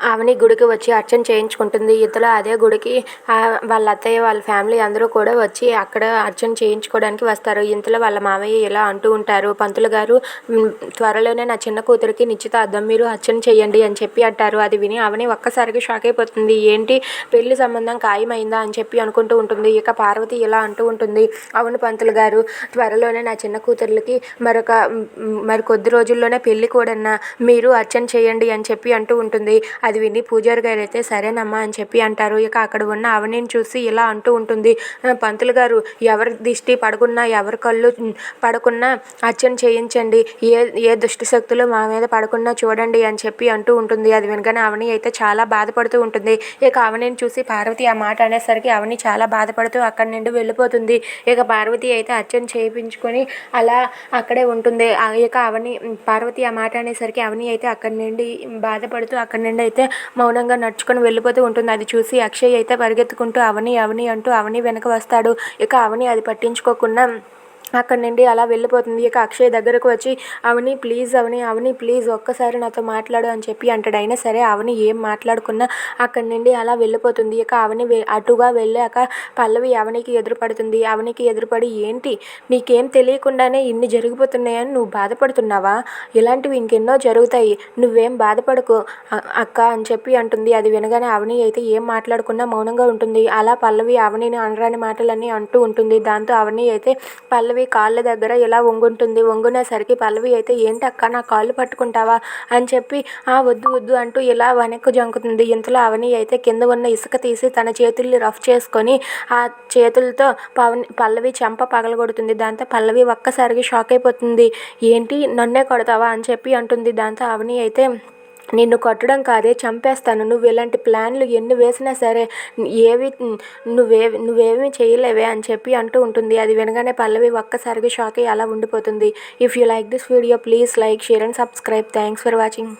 ఆమెని గుడికి వచ్చి అర్చన చేయించుకుంటుంది. ఇంతలో అదే గుడికి వాళ్ళ అత్తయ్య వాళ్ళ ఫ్యామిలీ అందరూ కూడా వచ్చి అక్కడ అర్చన చేయించుకోవడానికి వస్తారు. ఇంతలో వాళ్ళ మామయ్య ఇలా అంటూ ఉంటారు. పంతులు గారు త్వరలోనే నా చిన్న కూతురికి నిశ్చితార్థం మీరు అర్చన చేయండి అని చెప్పి అంటారు. అది విని అవని ఒక్కసారిగా షాక్ అయిపోతుంది. ఏంటి? పెళ్ళి సంబంధం ఖాయమైందా? అని చెప్పి అనుకుంటూ ఉంటుంది. ఇక పార్వతి ఇలా అంటూ ఉంటుంది. అవును పంతులు గారు త్వరలోనే నా చిన్న కూతుర్లకి మరొక మరి కొద్ది రోజుల్లోనే పెళ్ళి కూడా మీరు అర్చన చేయండి అని చెప్పి అంటూ ఉంటుంది. అది విని పూజారి గారు అయితే సరేనమ్మా అని చెప్పి అంటారు. ఇక అక్కడ ఉన్న అవనిని చూసి ఇలా అంటూ ఉంటుంది. పంతులు గారు ఎవరి దిష్టి పడుకున్నా ఎవరి కళ్ళు పడుకున్నా అర్చన చేయించండి. ఏ ఏ దుష్టి శక్తులు మా మీద పడకుండా చూడండి అని చెప్పి అంటూ ఉంటుంది. అది వినగానే అవని అయితే చాలా బాధపడుతూ ఉంటుంది. ఇక అవనిని చూసి పార్వతి ఆ మాట అనేసరికి అవని చాలా బాధపడుతూ అక్కడి నుండి వెళ్ళిపోతుంది. ఇక పార్వతి అయితే అర్చన చేయించుకొని అలా అక్కడే ఉంటుంది. ఇక అవని పార్వతి ఆ మాట అనేసరికి అవని అయితే అక్కడి నుండి బాధపడుతూ అక్కడి నుండి అయితే అయితే మౌనంగా నడుచుకొని వెళ్ళిపోతూ ఉంటుంది. అది చూసి అక్షయ్ అయితే పరిగెత్తుకుంటూ అవని అవని అంటూ అవని వెనక వస్తాడు. ఇక అవని అది పట్టించుకోకుండా అక్కడి నుండి అలా వెళ్ళిపోతుంది. ఇక అక్షయ్ దగ్గరకు వచ్చి అవని ప్లీజ్ అవని అవని ప్లీజ్ ఒక్కసారి నాతో మాట్లాడు అని చెప్పి అంటాడు. అయినా సరే అవని ఏం మాట్లాడుకున్నా అక్కడి నుండి అలా వెళ్ళిపోతుంది. ఇక అవని అటుగా వెళ్ళాక పల్లవి అవనికి ఎదురుపడుతుంది. అవనికి ఎదురుపడి ఏంటి? నీకేం తెలియకుండానే ఇన్ని జరిగిపోతున్నాయని నువ్వు బాధపడుతున్నావా? ఇలాంటివి ఇంకెన్నో జరుగుతాయి. నువ్వేం బాధపడకు అక్క అని చెప్పి అంటుంది. అది వినగానే అవని అయితే ఏం మాట్లాడుకున్నా మౌనంగా ఉంటుంది. అలా పల్లవి అవనిని అనరాని మాటలన్నీ అంటూ ఉంటుంది. దాంతో అవని అయితే పల్లవి పల్లవి కాళ్ళ దగ్గర ఇలా వంగుంటుంది. వంగునేసరికి పల్లవి అయితే ఏంటక్క నా కాళ్ళు పట్టుకుంటావా? అని చెప్పి ఆ వద్దు వద్దు అంటూ ఇలా వెనక్కు జంకుతుంది. ఇంతలో అవని అయితే కింద ఉన్న ఇసుక తీసి తన చేతుల్ని రఫ్ చేసుకొని ఆ చేతులతో పవన్ పల్లవి చెంప పగలగొడుతుంది. దాంతో పల్లవి ఒక్కసారిగా షాక్ అయిపోతుంది. ఏంటి నన్నే కొడతావా? అని చెప్పి అంటుంది. దాంతో అవని అయితే నిన్ను కొట్టడం కాదే చంపేస్తాను. నువ్వు ఇలాంటి ప్లాన్లు ఎన్ని వేసినా సరే ఏవి నువ్వే నువ్వేమీ చేయలేవే అని చెప్పి అంటూ ఉంటుంది. అది వినగానే పల్లవి ఒక్కసారిగా షాక్ అయ్యి అలా ఉండిపోతుంది. If you like this video please like share and subscribe thanks for watching